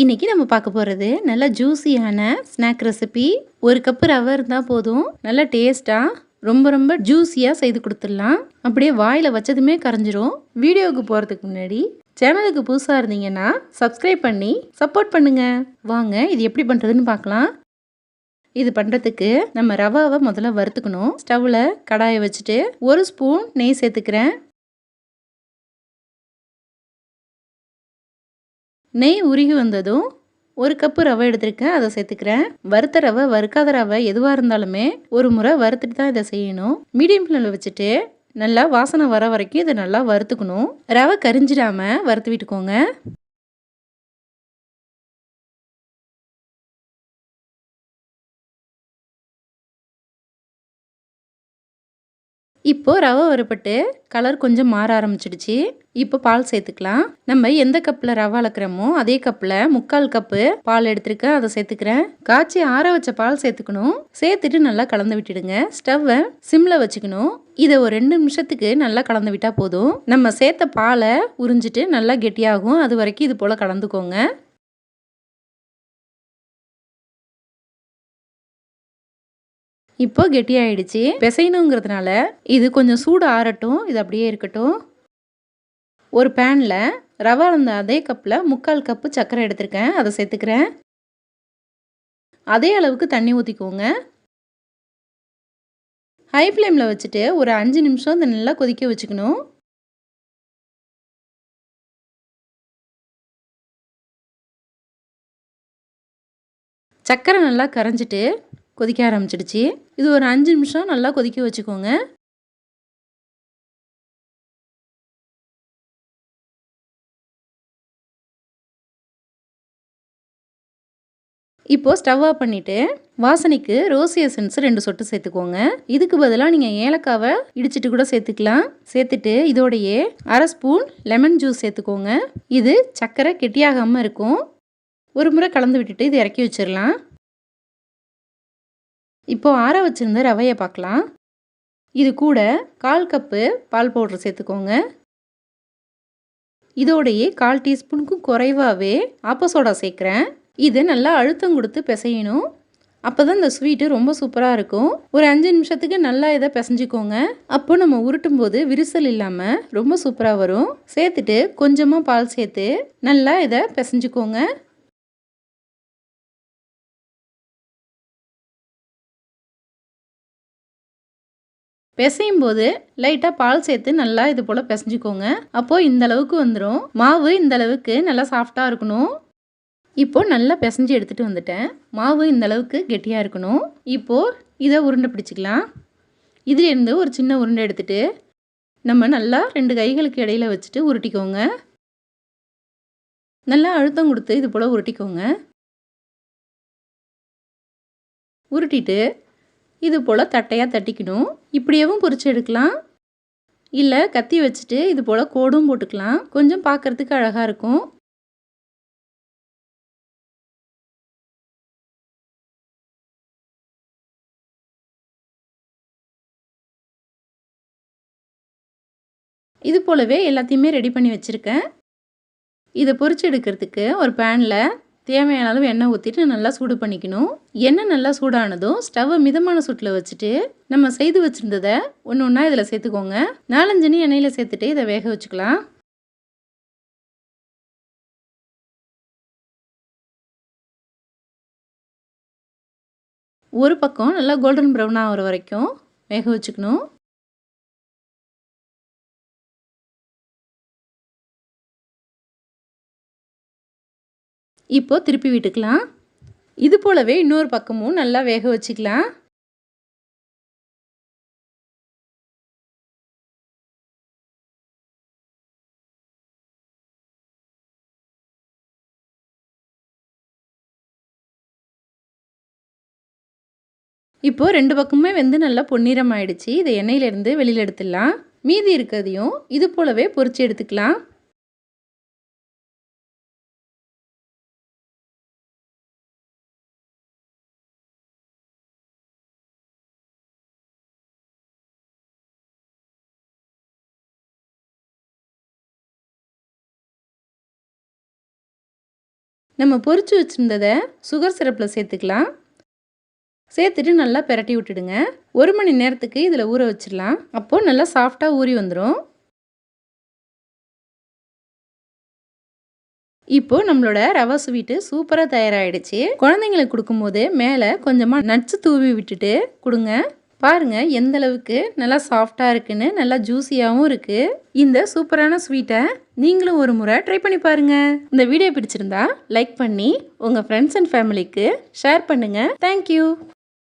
இன்னைக்கு நம்ம பார்க்க போகிறது நல்ல ஜூஸியான ஸ்நாக் ரெசிபி ஒரு கப்பு ரவை இருந்தால் போதும். நல்லா டேஸ்ட்டாக ரொம்ப ரொம்ப ஜூஸியாக செய்து கொடுத்துடலாம். அப்படியே வாயில் வச்சதுமே கரைஞ்சிரும். வீடியோவுக்கு போகிறதுக்கு முன்னாடி சேனலுக்கு புதுசாக இருந்தீங்கன்னா சப்ஸ்கிரைப் பண்ணி சப்போர்ட் பண்ணுங்க. வாங்க இது எப்படி பண்ணுறதுன்னு பார்க்கலாம். இது பண்ணுறதுக்கு நம்ம ரவாவை முதல்ல வறுத்துக்கணும். ஸ்டவ்வில் கடாயை வச்சுட்டு ஒரு ஸ்பூன் நெய் சேர்த்துக்கிறேன். நெய் உருகி வந்ததும் ஒரு கப்பு ரவை எடுத்திருக்கேன் அதை சேர்த்துக்கிறேன். வறுத்த ரவை வறுக்காத ரவை எதுவாக இருந்தாலுமே ஒரு முறை வறுத்துட்டு தான் இதை செய்யணும். மீடியம் ஃப்ளேமில் வச்சுட்டு நல்லா வாசனை வர வரைக்கும் இதை நல்லா வறுத்துக்கணும். ரவை கரிஞ்சிடாம வறுத்து விட்டுக்கோங்க. இப்போது ரவை வறுப்பட்டு கலர் கொஞ்சம் மாற ஆரம்பிச்சிடுச்சு. இப்போ பால் சேர்த்துக்கலாம். நம்ம எந்த கப்பில் ரவை அளக்குறோமோ அதே கப்பில் முக்கால் கப்பு பால் எடுத்துருக்கேன். அதை சேர்த்துக்கிறேன். காய்ச்சி ஆற வச்ச பால் சேர்த்துக்கணும். சேர்த்துட்டு நல்லா கலந்து விட்டுடுங்க. ஸ்டவ்வை சிம்மில் வச்சுக்கணும். இதை ஒரு ரெண்டு நிமிஷத்துக்கு நல்லா கலந்து விட்டால் போதும். நம்ம சேர்த்த பாலை உறிஞ்சிட்டு நல்லா கெட்டியாகும். அது வரைக்கும் இது போல் கலந்துக்கோங்க. இப்போ கெட்டியாயிடுச்சு. பிசையணுங்கிறதுனால இது கொஞ்சம் சூடு ஆறட்டும் இது அப்படியே இருக்கட்டும். ஒரு பேனில் ரவா இருந்த அதே கப்பில் முக்கால் கப்பு சர்க்கரை எடுத்திருக்கேன் அதை சேர்த்துக்கிறேன். அதே அளவுக்கு தண்ணி ஊற்றிக்கோங்க ஹை ஃப்ளேமில் வச்சுட்டு ஒரு அஞ்சு நிமிஷம் இதை நல்லா கொதிக்க வச்சுக்கணும். சர்க்கரை நல்லா கரைஞ்சிட்டு கொதிக்க ஆரம்பிச்சிடுச்சு. இது ஒரு அஞ்சு நிமிஷம் நல்லா கொதிக்க வச்சுக்கோங்க. இப்போது ஸ்டவ் ஆஃப் பண்ணிவிட்டு வாசனைக்கு ரோஸ் எசன்ஸ் ரெண்டு சொட்டு சேர்த்துக்கோங்க. இதுக்கு பதிலாக நீங்கள் ஏலக்காவை இடிச்சிட்டு கூட சேர்த்துக்கலாம். சேர்த்துட்டு இதோடையே அரை ஸ்பூன் லெமன் ஜூஸ் சேர்த்துக்கோங்க. இது சர்க்கரை கெட்டியாகாமல் இருக்கும். ஒரு முறை கலந்து விட்டுட்டு இது இறக்கி வச்சிடலாம் இப்போது ஆற வச்சுருந்த ரவையை பார்க்கலாம். இது கூட கால் கப்பு பால் பவுட்ரு சேர்த்துக்கோங்க. இதோடையே கால் டீஸ்பூனுக்கும் குறைவாகவே ஆப்ப சோடா சேர்க்குறேன். இது நல்லா அழுத்தம் கொடுத்து பிசையணும். அப்போ தான் இந்த ஸ்வீட்டு ரொம்ப சூப்பராக இருக்கும். ஒரு அஞ்சு நிமிஷத்துக்கு நல்லா இதை பிசைஞ்சிக்கோங்க. அப்போ நம்ம உருட்டும் போது விரிசல் இல்லாமல் ரொம்ப சூப்பராக வரும். சேர்த்துட்டு கொஞ்சமாக பால் சேர்த்து நல்லா இதை பிசைஞ்சிக்கோங்க. பிசையும் போது லைட்டாக பால் சேர்த்து நல்லா இது போல் பிசைஞ்சுக்கோங்க. அப்போது இந்த அளவுக்கு வந்துடும் மாவு இந்த அளவுக்கு நல்லா சாஃப்டாக இருக்கணும். இப்போது நல்லா பிசைஞ்சு எடுத்துகிட்டு வந்துட்டேன். மாவு இந்த அளவுக்கு கெட்டியாக இருக்கணும். இப்போது இதை உருண்டை பிடிச்சிக்கலாம். இதுலேருந்து ஒரு சின்ன உருண்டை எடுத்துகிட்டு நம்ம நல்லா ரெண்டு கைகளுக்கு இடையில வச்சுட்டு உருட்டிக்கோங்க. நல்லா அழுத்தம் கொடுத்து இது போல் உருட்டிக்கோங்க. உருட்டிட்டு இது போல் தட்டையாக தட்டிக்கணும். இப்படியேவும் பொறிச்சு எடுக்கலாம். இல்லை கத்தி வச்சுட்டு இது போல் கோடும் போட்டுக்கலாம். கொஞ்சம் பார்க்குறதுக்கு அழகாக இருக்கும். இது போலவே எல்லாத்தையுமே ரெடி பண்ணி வச்சுருக்கேன். இதை பொறிச்சு எடுக்கிறதுக்கு ஒரு பேனில் தேவையான அளவு எண்ணெய் ஊற்றிட்டு நல்லா சூடு பண்ணிக்கணும். எண்ணெய் நல்லா சூடானதும் ஸ்டவ்வை மிதமான சூட்டில் வச்சுட்டு நம்ம செய்து வச்சுருந்ததை ஒன்று ஒன்றா இதில் சேர்த்துக்கோங்க. நாலஞ்சுனி எண்ணெயில் சேர்த்துட்டு இதை வேக வச்சுக்கலாம். ஒரு பக்கம் நல்லா கோல்டன் ப்ரௌன் ஆகிற வரைக்கும் வேக வச்சுக்கணும். இப்போது திருப்பி விட்டுக்கலாம். இது போலவே இன்னொரு பக்கமும் நல்லா வேக வச்சுக்கலாம். இப்போது ரெண்டு பக்கமுமே வந்து நல்லா பொன்னிறம் ஆயிடுச்சு இதை எண்ணெயிலேருந்து வெளியில் எடுத்துடலாம். மீதி இருக்கிறதையும் இது போலவே பொறிச்சு எடுத்துக்கலாம். நம்ம பொறிச்சு வச்சுருந்ததை சுகர் சிரப்பில் சேர்த்துக்கலாம். சேர்த்துட்டு நல்லா பிரட்டி விட்டுடுங்க. ஒரு மணி நேரத்துக்கு இதில் ஊற வச்சிடலாம். அப்போது நல்லா சாஃப்டாக ஊறி வந்துடும் இப்போது நம்மளோட ரவா ஸ்வீட்டு சூப்பராக தயாராகிடுச்சு குழந்தைங்களுக்கு கொடுக்கும்போது மேலே கொஞ்சமாக நட்ஸ் தூவி விட்டுட்டு கொடுங்க. பாருங்கள் எந்த அளவுக்கு நல்லா சாஃப்டாக இருக்குன்னு நல்லா ஜூஸியாகவும் இருக்குது இந்த சூப்பரான ஸ்வீட்டை நீங்களும் ஒரு முறை ட்ரை பண்ணி பாருங்கள் இந்த வீடியோ பிடிச்சிருந்தா லைக் பண்ணி உங்கள் ஃப்ரெண்ட்ஸ் அண்ட் ஃபேமிலிக்கு ஷேர் பண்ணுங்கள் தேங்க்யூ